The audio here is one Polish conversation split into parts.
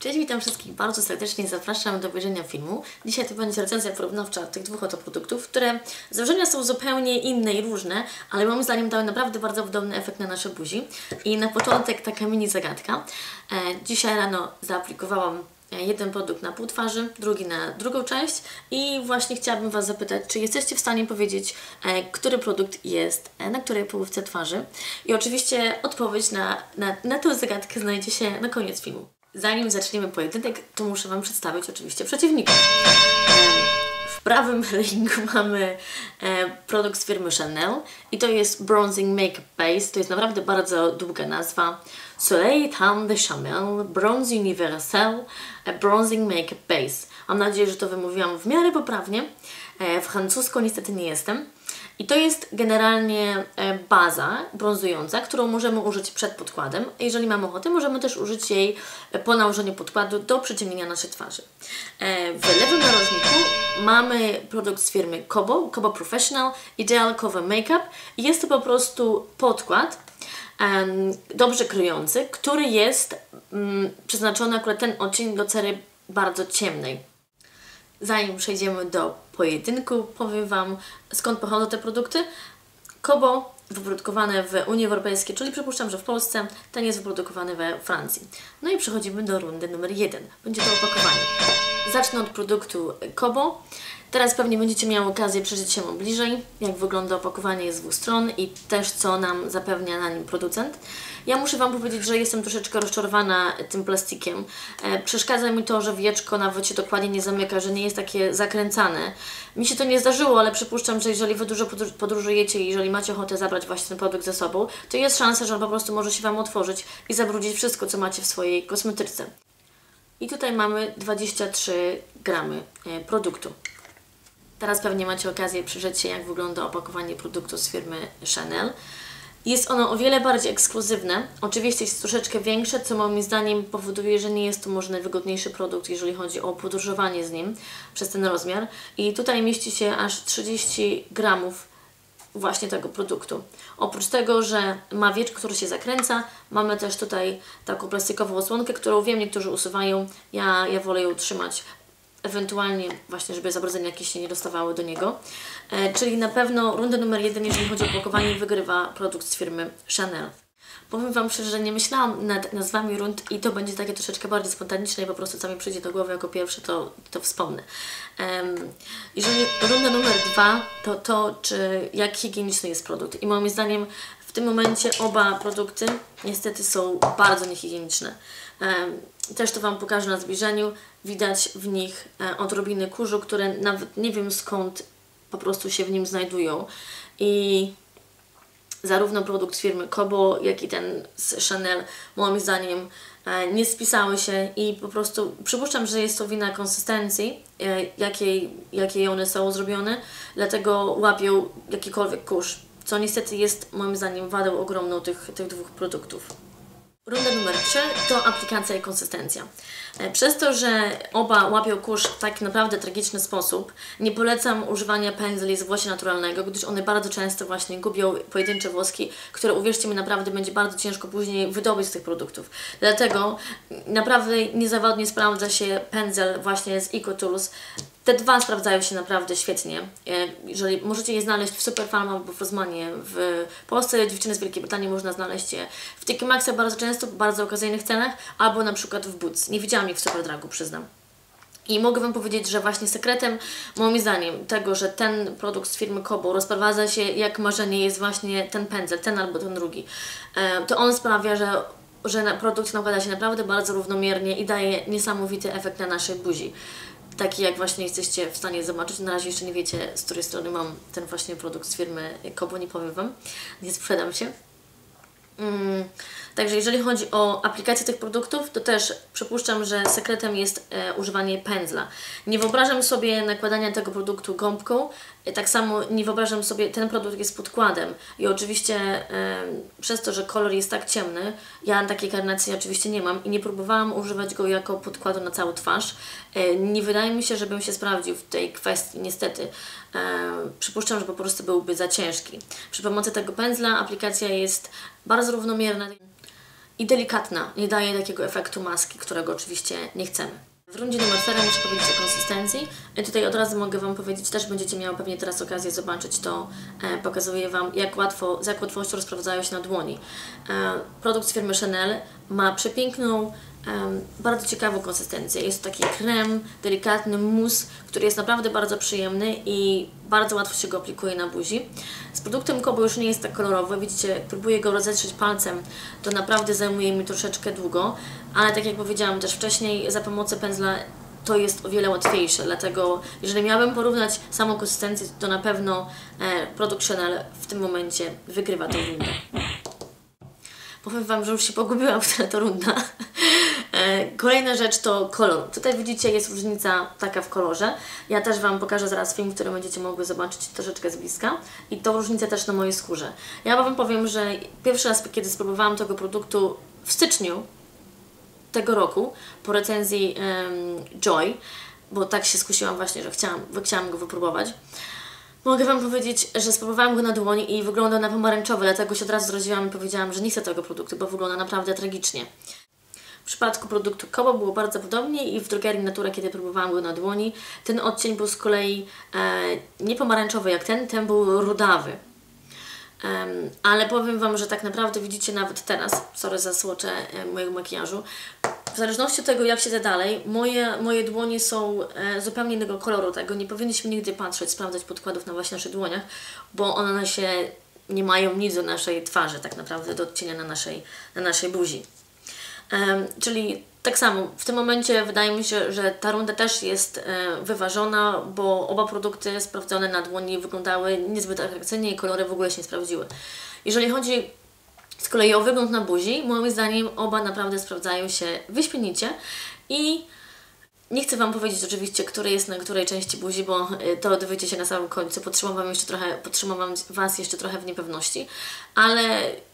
Cześć, witam wszystkich bardzo serdecznie, zapraszam do obejrzenia filmu. Dzisiaj to będzie recenzja porównawcza tych dwóch oto produktów, które założenia są zupełnie inne i różne, ale moim zdaniem dały naprawdę bardzo podobny efekt na nasze buzi. I na początek taka mini zagadka. E, dzisiaj rano zaaplikowałam e, jeden produkt na pół twarzy, drugi na drugą część i właśnie chciałabym Was zapytać, czy jesteście w stanie powiedzieć, e, który produkt jest na której połówce twarzy i oczywiście odpowiedź na, na, na tę zagadkę znajdzie się na koniec filmu. Zanim zaczniemy pojedynek, to muszę Wam przedstawić oczywiście przeciwników. W prawym ringu mamy e, produkt z firmy Chanel i to jest Bronzing Makeup Base. To jest naprawdę bardzo długa nazwa. Soleil Teint de Chanel Bronze Universel e, Bronzing Makeup Base. Mam nadzieję, że to wymówiłam w miarę poprawnie. E, francusko niestety nie jestem. I to jest generalnie e, baza brązująca, którą możemy użyć przed podkładem. Jeżeli mamy ochotę, możemy też użyć jej e, po nałożeniu podkładu do przyciemnienia naszej twarzy. E, W lewym narożniku mamy produkt z firmy Kobo, Kobo Professional Ideal Cover Makeup. Jest to po prostu podkład dobrze kryjący, który jest mm, przeznaczony akurat ten odcień do cery bardzo ciemnej. Zanim przejdziemy do pojedynku, powiem Wam skąd pochodzą te produkty. Kobo wyprodukowane w Unii Europejskiej, czyli przypuszczam, że w Polsce, ten jest wyprodukowany we Francji. No i przechodzimy do rundy numer jeden. Będzie to opakowanie. Zacznę od produktu Kobo. Teraz pewnie będziecie miały okazję przyjrzeć się mu bliżej, jak wygląda opakowanie z dwóch stron i też co nam zapewnia na nim producent. Ja muszę Wam powiedzieć, że jestem troszeczkę rozczarowana tym plastikiem. E, przeszkadza mi to, że wieczko nawet się dokładnie nie zamyka, że nie jest takie zakręcane. Mi się to nie zdarzyło, ale przypuszczam, że jeżeli Wy dużo podróż- podróżujecie i jeżeli macie ochotę zabrać właśnie ten produkt ze sobą, to jest szansa, że on po prostu może się Wam otworzyć i zabrudzić wszystko, co macie w swojej kosmetyczce. I tutaj mamy 23 gramy e, produktu. Teraz pewnie macie okazję przyjrzeć się, jak wygląda opakowanie produktu z firmy Chanel. Jest ono o wiele bardziej ekskluzywne. Oczywiście jest troszeczkę większe, co moim zdaniem powoduje, że nie jest to może najwygodniejszy produkt, jeżeli chodzi o podróżowanie z nim przez ten rozmiar. I tutaj mieści się aż 30 gramów właśnie tego produktu. Oprócz tego, że ma wieczko, które się zakręca, mamy też tutaj taką plastikową osłonkę, którą wiem niektórzy usuwają. Ja, ja wolę ją trzymać ewentualnie właśnie, żeby zabrudzenia jakieś się nie dostawały do niego. E, czyli na pewno runda numer jeden, jeżeli chodzi o opakowanie, wygrywa produkt z firmy Chanel. Powiem Wam szczerze, że nie myślałam nad nazwami rund i to będzie takie troszeczkę bardziej spontaniczne i po prostu co mi przyjdzie do głowy jako pierwsze, to, to wspomnę. Em, jeżeli runda numer dwa, to to, czy jak higieniczny jest produkt. I moim zdaniem w tym momencie oba produkty niestety są bardzo niehigieniczne. Em, też to Wam pokażę na zbliżeniu. Widać w nich e, odrobiny kurzu, które nawet nie wiem skąd po prostu się w nim znajdują. I zarówno produkt firmy Kobo, jak i ten z Chanel, moim zdaniem, e, nie spisały się i po prostu przypuszczam, że jest to wina konsystencji, e, jakiej, jakiej one są zrobione, dlatego łapią jakikolwiek kurz, co niestety jest moim zdaniem wadą ogromną tych, tych dwóch produktów. Runda numer 3 to aplikacja i konsystencja. E, Przez to, że oba łapią kurz w tak naprawdę tragiczny sposób, nie polecam używania pędzli z włosia naturalnego, gdyż one bardzo często właśnie gubią pojedyncze włoski, które uwierzcie mi naprawdę będzie bardzo ciężko później wydobyć z tych produktów. Dlatego naprawdę niezawodnie sprawdza się pędzel właśnie z EcoTools. Te dwa sprawdzają się naprawdę świetnie. E, Jeżeli możecie je znaleźć w Superfarm albo w Rozmanie w Polsce, dziewczyny z Wielkiej Brytanii można znaleźć je w TK Maxie bardzo często, w bardzo okazyjnych cenach, albo na przykład w Boots. Nie widziałam ich w Superdragu, przyznam. I mogę Wam powiedzieć, że właśnie sekretem, moim zdaniem, tego, że ten produkt z firmy Kobo rozprowadza się jak marzenie jest właśnie ten pędzel, ten albo ten drugi. E, To on sprawia, że, że produkt nakłada się naprawdę bardzo równomiernie i daje niesamowity efekt na naszej buzi. Taki jak właśnie jesteście w stanie zobaczyć. Na razie jeszcze nie wiecie, z której strony mam ten właśnie produkt z firmy Kobo, nie powiem Wam, nie sprzedam się. Mm, Także jeżeli chodzi o aplikację tych produktów, to też przypuszczam, że sekretem jest e, używanie pędzla. Nie wyobrażam sobie nakładania tego produktu gąbką, tak samo nie wyobrażam sobie, ten produkt jest podkładem i oczywiście e, przez to, że kolor jest tak ciemny, ja takiej karnacji oczywiście nie mam i nie próbowałam używać go jako podkładu na całą twarz. E, nie wydaje mi się, żebym się sprawdził w tej kwestii, niestety. E, przypuszczam, że po prostu byłby za ciężki. Przy pomocy tego pędzla aplikacja jest bardzo równomierna. i delikatna, nie daje takiego efektu maski, którego oczywiście nie chcemy. W rundzie numer 4 muszę powiedzieć o konsystencji. I tutaj od razu mogę Wam powiedzieć, też będziecie miały pewnie teraz okazję zobaczyć to. E, pokazuję Wam, jak łatwo, z jak łatwością rozprowadzają się na dłoni. E, produkt z firmy Chanel ma przepiękną, e, bardzo ciekawą konsystencję. Jest to taki krem, delikatny mus, który jest naprawdę bardzo przyjemny i bardzo łatwo się go aplikuje na buzi. Z produktem Kobo już nie jest tak kolorowy, widzicie, próbuję go rozetrzeć palcem, to naprawdę zajmuje mi troszeczkę długo, ale tak jak powiedziałam też wcześniej, za pomocą pędzla to jest o wiele łatwiejsze, dlatego jeżeli miałabym porównać samą konsystencję, to na pewno e, produkt Chanel w tym momencie wygrywa tę rundę. Powiem Wam, że już się pogubiłam, która to runda. E, kolejna rzecz to kolor. Tutaj widzicie, jest różnica taka w kolorze. Ja też Wam pokażę zaraz film, który będziecie mogły zobaczyć troszeczkę z bliska. I to różnicę też na mojej skórze. Ja Wam powiem, że pierwszy raz, kiedy spróbowałam tego produktu w styczniu tego roku, po recenzji um, Joy, bo tak się skusiłam właśnie, że chciałam, chciałam go wypróbować. Mogę Wam powiedzieć, że spróbowałam go na dłoni i wyglądał na pomarańczowy, dlatego się od razu zrodziłam i powiedziałam, że nie chcę tego produktu, bo wygląda naprawdę tragicznie. W przypadku produktu Kobo było bardzo podobnie i w drogerii Natura, kiedy próbowałam go na dłoni, ten odcień był z kolei e, nie pomarańczowy jak ten, ten był rudawy. Um, ale powiem Wam, że tak naprawdę widzicie nawet teraz, sorry za słocze e, mojego makijażu, w zależności od tego, jak siedzę dalej, moje, moje dłonie są e, zupełnie innego koloru. Tego nie powinniśmy nigdy patrzeć, sprawdzać podkładów na właśnie naszych dłoniach, bo one się nie mają nic do naszej twarzy, tak naprawdę do odcienia na naszej, na naszej buzi. Czyli tak samo, w tym momencie wydaje mi się, że ta runda też jest e, wyważona, bo oba produkty sprawdzone na dłoni wyglądały niezbyt atrakcyjnie i kolory w ogóle się nie sprawdziły. Jeżeli chodzi z kolei o wygląd na buzi, moim zdaniem oba naprawdę sprawdzają się wyśmienicie i nie chcę Wam powiedzieć oczywiście, który jest na której części buzi, bo y, to dowiecie się na samym końcu. Potrzymam Wam jeszcze trochę, potrzymam Was jeszcze trochę w niepewności, ale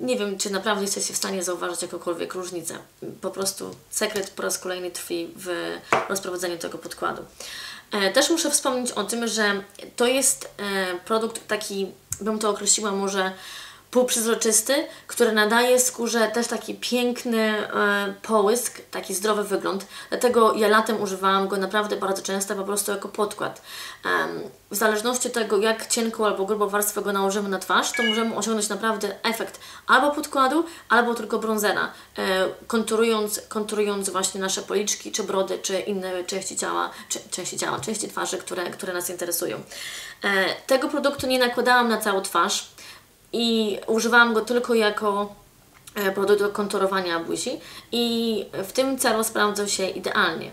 nie wiem, czy naprawdę jesteście w stanie zauważyć jakąkolwiek różnicę. Po prostu sekret po raz kolejny tkwi w rozprowadzeniu tego podkładu. E, też muszę wspomnieć o tym, że to jest e, produkt taki, bym to określiła może półprzezroczysty, który nadaje skórze też taki piękny e, połysk, taki zdrowy wygląd. Dlatego ja latem używałam go naprawdę bardzo często, po prostu jako podkład. W zależności od tego, jak cienką albo grubą warstwę go nałożymy na twarz, to możemy osiągnąć naprawdę efekt albo podkładu, albo tylko bronzera, e, konturując, konturując właśnie nasze policzki, czy brody, czy inne części ciała, czy, części ciała, części twarzy, które, które nas interesują. E, tego produktu nie nakładałam na całą twarz, i używałam go tylko jako e, produkt do konturowania buzi i w tym celu sprawdzał się idealnie.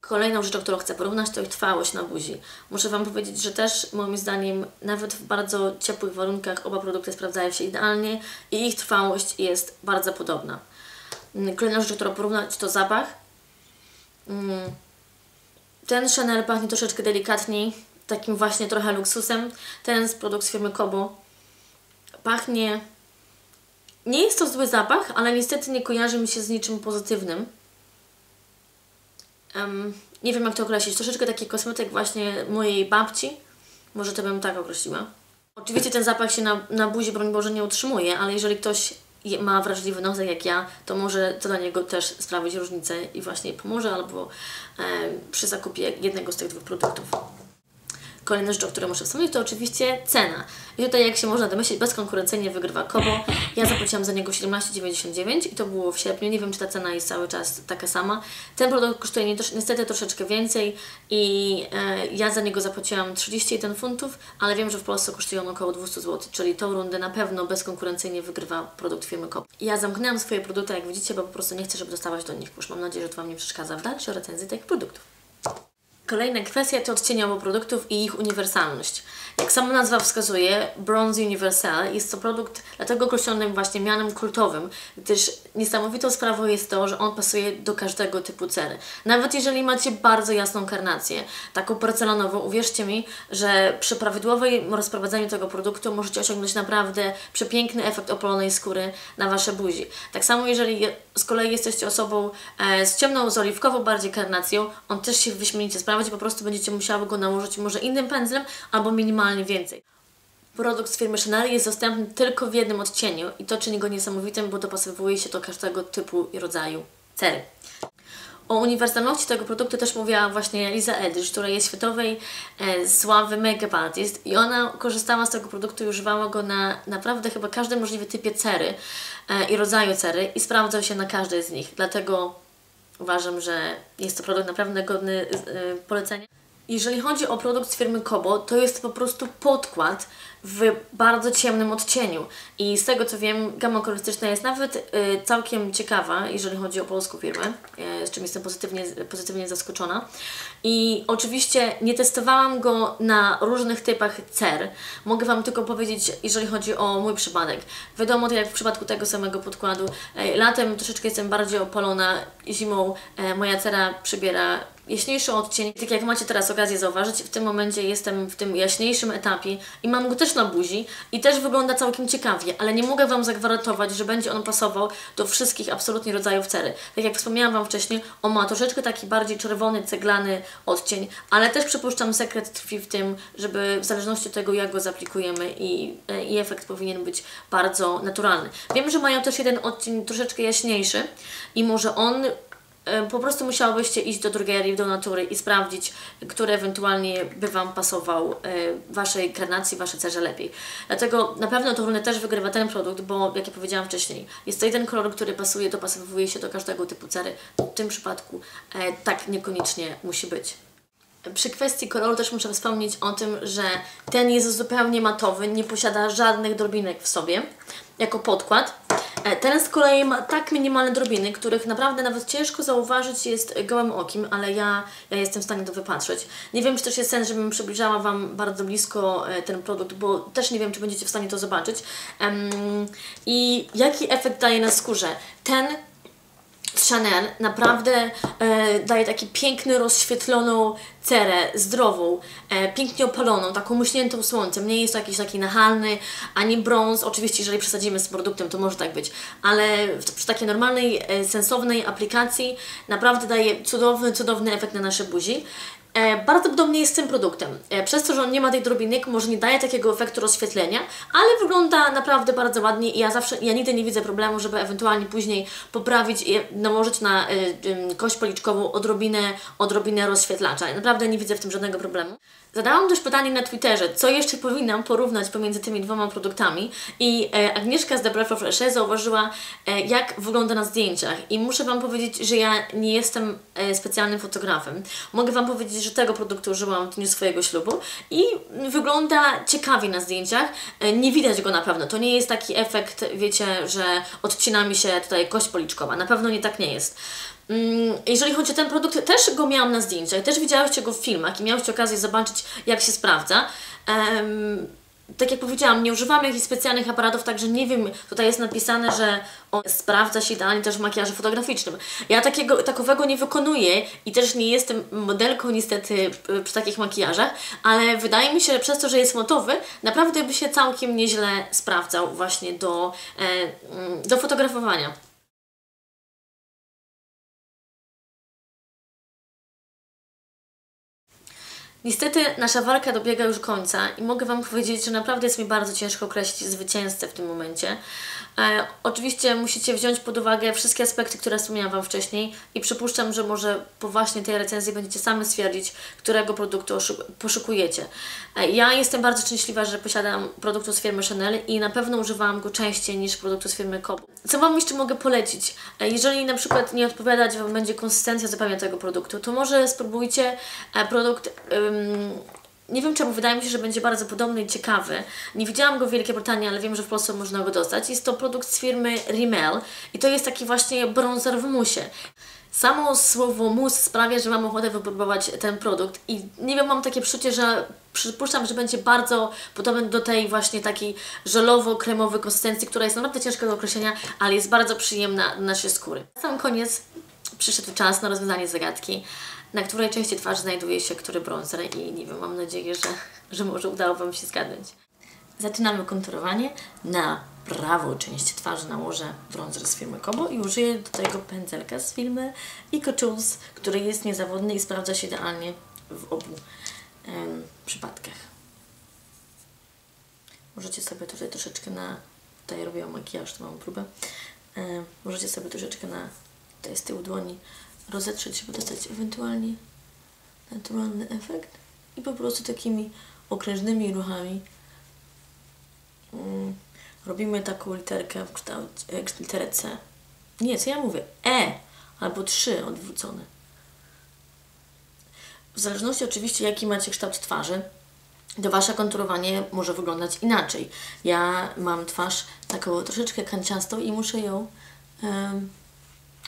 Kolejną rzeczą, którą chcę porównać, to ich trwałość na buzi. Muszę Wam powiedzieć, że też moim zdaniem nawet w bardzo ciepłych warunkach oba produkty sprawdzają się idealnie i ich trwałość jest bardzo podobna. Mm, kolejna rzecz, którą porównać, to zapach. Mm, ten Chanel pachnie troszeczkę delikatniej, takim właśnie trochę luksusem. Ten produkt z firmy Kobo pachnie... Nie jest to zły zapach, ale niestety nie kojarzy mi się z niczym pozytywnym. Um, nie wiem jak to określić. Troszeczkę taki kosmetyk właśnie mojej babci. Może to bym tak określiła. Oczywiście ten zapach się na, na buzi, broń Boże, nie utrzymuje, ale jeżeli ktoś ma wrażliwy nos jak ja, to może to dla niego też sprawić różnicę i właśnie pomoże albo e, przy zakupie jednego z tych dwóch produktów. Kolejna rzecz, o której muszę wspomnieć, to oczywiście cena. I tutaj, jak się można domyślić, bezkonkurencyjnie wygrywa Kobo. Ja zapłaciłam za niego 17,99 i to było w sierpniu. Nie wiem, czy ta cena jest cały czas taka sama. Ten produkt kosztuje niestety troszeczkę więcej i e, ja za niego zapłaciłam 31 funtów, ale wiem, że w Polsce kosztuje on około 200 zł, czyli tą rundę na pewno bezkonkurencyjnie wygrywa produkt firmy Kobo. Ja zamknęłam swoje produkty, jak widzicie, bo po prostu nie chcę, żeby dostawać do nich kurz. Mam nadzieję, że to Wam nie przeszkadza w dalszej recenzji tych produktów. Kolejna kwestia to odcieniowo produktów i ich uniwersalność. Jak sama nazwa wskazuje, Bronze Universal jest to produkt dlatego określony właśnie mianem kultowym, gdyż niesamowitą sprawą jest to, że on pasuje do każdego typu cery. Nawet jeżeli macie bardzo jasną karnację, taką porcelanową, uwierzcie mi, że przy prawidłowym rozprowadzeniu tego produktu możecie osiągnąć naprawdę przepiękny efekt opalonej skóry na Wasze buzi. Tak samo jeżeli z kolei jesteście osobą e, z ciemną, z oliwkową bardziej karnacją, on też się wyśmienicie sprawdzi, po prostu będziecie musiały go nałożyć może innym pędzlem albo minimalnie więcej. Produkt z firmy Chanel jest dostępny tylko w jednym odcieniu i to czyni go niesamowitym, bo dopasowuje się do każdego typu i rodzaju cery. O uniwersalności tego produktu też mówiła właśnie Liza Eldridge, która jest światowej e, sławy make-up artist i ona korzystała z tego produktu i używała go na naprawdę chyba każdym możliwym typie cery e, i rodzaju cery i sprawdzał się na każdej z nich. Dlatego uważam, że jest to produkt naprawdę godny e, polecenia. Jeżeli chodzi o produkt z firmy Kobo, to jest po prostu podkład w bardzo ciemnym odcieniu. I z tego co wiem, gama kolorystyczna jest nawet y, całkiem ciekawa, jeżeli chodzi o polską firmę, y, z czym jestem pozytywnie, pozytywnie zaskoczona. I oczywiście nie testowałam go na różnych typach cer. Mogę Wam tylko powiedzieć, jeżeli chodzi o mój przypadek. Wiadomo, tak jak w przypadku tego samego podkładu, y, latem troszeczkę jestem bardziej opalona, zimą y, moja cera przybiera jaśniejszy odcień. Tak jak macie teraz okazję zauważyć, w tym momencie jestem w tym jaśniejszym etapie i mam go też na buzi i też wygląda całkiem ciekawie, ale nie mogę Wam zagwarantować, że będzie on pasował do wszystkich absolutnie rodzajów cery. Tak jak wspomniałam Wam wcześniej, on ma troszeczkę taki bardziej czerwony, ceglany odcień, ale też przypuszczam sekret tkwi w tym, żeby w zależności od tego jak go zaplikujemy i, e, i efekt powinien być bardzo naturalny. Wiem, że mają też jeden odcień troszeczkę jaśniejszy i może on po prostu musiałobyście iść do drogerii, do natury i sprawdzić, który ewentualnie by Wam pasował e, Waszej karnacji, Waszej cerze lepiej. Dlatego na pewno to też wygrywa ten produkt, bo jak ja powiedziałam wcześniej, jest to jeden kolor, który pasuje, dopasowuje się do każdego typu cery. W tym przypadku e, tak niekoniecznie musi być. Przy kwestii koloru też muszę wspomnieć o tym, że ten jest zupełnie matowy, nie posiada żadnych drobinek w sobie jako podkład. E, ten z kolei ma tak minimalne drobiny, których naprawdę nawet ciężko zauważyć jest gołym okiem, ale ja, ja jestem w stanie to wypatrzeć. Nie wiem, czy też jest sens, żebym przybliżała Wam bardzo blisko e, ten produkt, bo też nie wiem, czy będziecie w stanie to zobaczyć. I jaki efekt daje na skórze? Ten Chanel naprawdę e, daje taki piękny, rozświetloną cerę, zdrową, e, pięknie opaloną, taką muśniętą słońcem. Nie jest to jakiś taki nachalny, ani brąz. Oczywiście, jeżeli przesadzimy z produktem, to może tak być, ale przy takiej normalnej, e, sensownej aplikacji naprawdę daje cudowny, cudowny efekt na nasze buzi. E, bardzo podobnie jest z tym produktem. E, przez to, że on nie ma tej drobinek, może nie daje takiego efektu rozświetlenia, ale wygląda naprawdę bardzo ładnie i ja zawsze, ja nigdy nie widzę problemu, żeby ewentualnie później poprawić i nałożyć na y, kość policzkową odrobinę, odrobinę rozświetlacza. Naprawdę nie widzę w tym żadnego problemu. Zadałam też pytanie na Twitterze, co jeszcze powinnam porównać pomiędzy tymi dwoma produktami i e, Agnieszka z The Breath of Fresh zauważyła, e, jak wygląda na zdjęciach i muszę Wam powiedzieć, że ja nie jestem e, specjalnym fotografem. Mogę Wam powiedzieć, że tego produktu użyłam w dniu swojego ślubu i wygląda ciekawie na zdjęciach. E, nie widać go na pewno. To nie jest taki efekt, wiecie, że odcina mi się tutaj kość policzkowa. Na pewno nie tak nie jest. Mm, jeżeli chodzi o ten produkt, też go miałam na zdjęciach, też widziałyście go w filmach i miałyście okazję zobaczyć, jak się sprawdza. Um, tak jak powiedziałam, nie używam jakichś specjalnych aparatów, także nie wiem, tutaj jest napisane, że on sprawdza się idealnie też w makijażu fotograficznym. Ja takiego, takowego nie wykonuję i też nie jestem modelką niestety przy takich makijażach, ale wydaje mi się, że przez to, że jest motowy, naprawdę by się całkiem nieźle sprawdzał właśnie do, e, mm, do fotografowania. Niestety nasza walka dobiega już końca i mogę Wam powiedzieć, że naprawdę jest mi bardzo ciężko określić zwycięzcę w tym momencie. E, oczywiście musicie wziąć pod uwagę wszystkie aspekty, które wspomniałam Wam wcześniej i przypuszczam, że może po właśnie tej recenzji będziecie sami stwierdzić, którego produktu poszukujecie. E, ja jestem bardzo szczęśliwa, że posiadam produktu z firmy Chanel i na pewno używałam go częściej niż produktu z firmy Kobo. Co Wam jeszcze mogę polecić? E, jeżeli na przykład nie odpowiadać Wam będzie konsystencja zupełnie tego produktu, to może spróbujcie e, produkt nie wiem czemu, wydaje mi się, że będzie bardzo podobny i ciekawy. Nie widziałam go w Wielkiej Brytanii, ale wiem, że w Polsce można go dostać. Jest to produkt z firmy Rimmel i to jest taki właśnie bronzer w musie. Samo słowo mus sprawia, że mam ochotę wypróbować ten produkt i nie wiem, mam takie przeczucie, że przypuszczam, że będzie bardzo podobny do tej właśnie takiej żelowo-kremowej konsystencji, która jest naprawdę ciężka do określenia, ale jest bardzo przyjemna na naszej skóry. Na sam koniec przyszedł czas na rozwiązanie zagadki na której części twarzy znajduje się który bronzer i nie wiem, mam nadzieję, że, że może udało Wam się zgadnąć. Zaczynamy konturowanie. Na prawą część twarzy nałożę bronzer z firmy Kobo i użyję do tego pędzelka z firmy Eco Tools, który jest niezawodny i sprawdza się idealnie w obu em, przypadkach. Możecie sobie tutaj troszeczkę na... Tutaj robiłam makijaż, to mam próbę. E, możecie sobie troszeczkę na... Tutaj z tyłu dłoni rozetrzeć, żeby dostać ewentualnie naturalny efekt. I po prostu takimi okrężnymi ruchami mm, robimy taką literkę w kształcie, e, literę C. Nie, co ja mówię? E albo 3 odwrócone. W zależności oczywiście jaki macie kształt twarzy, to Wasze konturowanie może wyglądać inaczej. Ja mam twarz taką troszeczkę kanciastą i muszę ją um,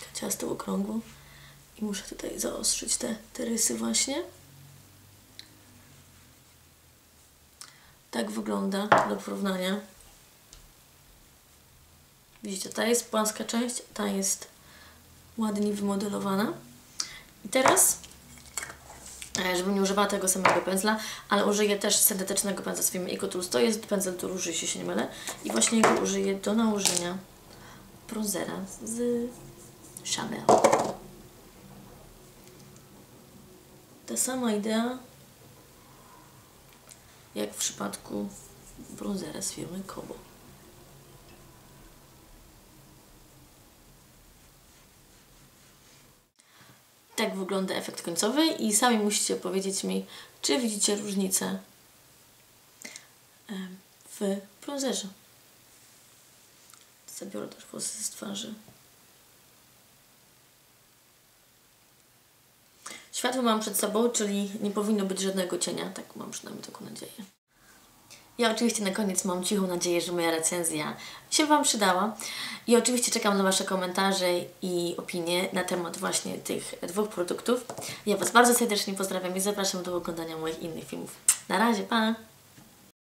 kanciastą, okrągłą i muszę tutaj zaostrzyć te, te rysy właśnie. Tak wygląda do porównania. Widzicie, ta jest płaska część, ta jest ładnie wymodelowana. I teraz, e, żebym nie używała tego samego pędzla, ale użyję też syntetycznego pędzla z firmy EcoTools. To jest pędzel do róży, jeśli się nie mylę. I właśnie go użyję do nałożenia bronzera z Chanel. Ta sama idea jak w przypadku bronzera z firmy Kobo. Tak wygląda efekt końcowy i sami musicie powiedzieć mi, czy widzicie różnicę w bronzerze. Zabiorę też włosy z twarzy. Światło mam przed sobą, czyli nie powinno być żadnego cienia. Tak mam przynajmniej taką nadzieję. Ja oczywiście na koniec mam cichą nadzieję, że moja recenzja się Wam przydała. I oczywiście czekam na Wasze komentarze i opinie na temat właśnie tych dwóch produktów. Ja Was bardzo serdecznie pozdrawiam i zapraszam do oglądania moich innych filmów. Na razie, pa!